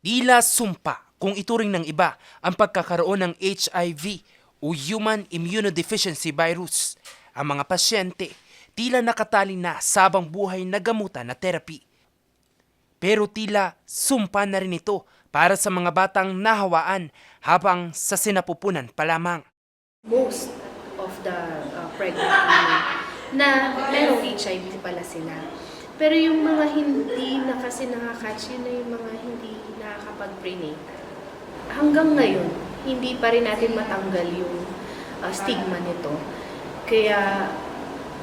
Tila sumpa kung ituring ng iba ang pagkakaroon ng HIV o Human Immunodeficiency Virus. Ang mga pasyente tila nakatali na sabang buhay na gamutan na therapy. Pero tila sumpa na rin ito para sa mga batang nahawaan habang sa sinapupunan pa lamang. most of the uh, pregnant women na merong HIV pala sila. Pero yung mga hindi na kasi nakakatch, yun na yung mga hindi nakakapag-prenate. Hanggang ngayon, hindi pa rin natin matanggal yung uh, stigma nito. Kaya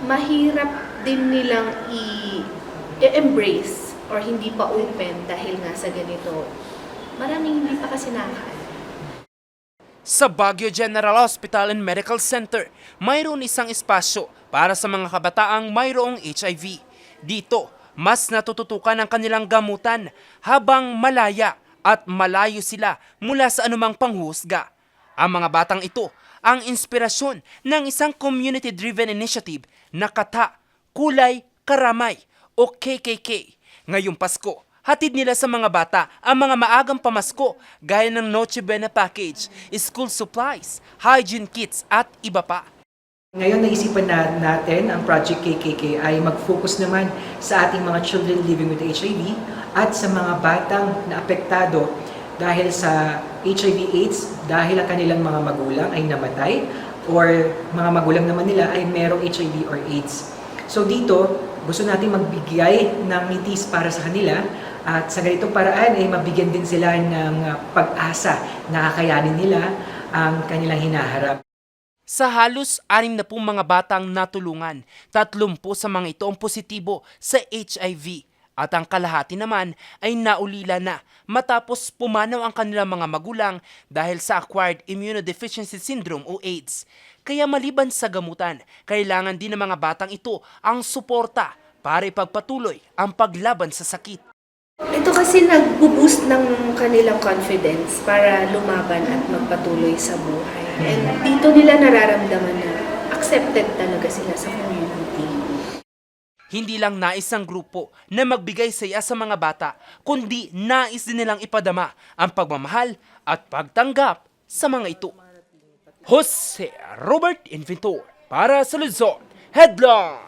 mahirap din nilang i-embrace or hindi pa open dahil nga sa ganito. Maraming hindi pa kasi nakakaalam. Sa Baguio General Hospital and Medical Center, mayroon isang espasyo para sa mga kabataang mayroong HIV. Dito, mas natututukan ang kanilang gamutan habang malaya at malayo sila mula sa anumang panghusga. Ang mga batang ito ang inspirasyon ng isang community-driven initiative na kata, kulay, karamay o KKK. Ngayong Pasko, hatid nila sa mga bata ang mga maagang pamasko gaya ng Noche Buena Package, school supplies, hygiene kits at iba pa. Ngayon naisipan na natin ang Project KKK ay mag-focus naman sa ating mga children living with HIV at sa mga batang naapektado dahil sa HIV AIDS dahil ang kanilang mga magulang ay namatay or mga magulang naman nila ay merong HIV or AIDS. So dito, gusto natin magbigay ng nitis para sa kanila at sa ganitong paraan ay mabigyan din sila ng uh, pag-asa na kakayanin nila ang kanilang hinaharap. Sa halos anim na pong mga batang natulungan, tatlong po sa mga ito ang positibo sa HIV at ang kalahati naman ay naulila na matapos pumanaw ang kanilang mga magulang dahil sa Acquired Immunodeficiency Syndrome o AIDS. Kaya maliban sa gamutan, kailangan din ng mga batang ito ang suporta para ipagpatuloy ang paglaban sa sakit. Ito kasi nagbo-boost ng kanilang confidence para lumaban at magpatuloy sa buhay. And dito nila nararamdaman na accepted talaga sila sa community. Hindi lang nais ng grupo na magbigay saya sa mga bata, kundi nais din nilang ipadama ang pagmamahal at pagtanggap sa mga ito. Jose Robert Inventor para sa Luzon Headline!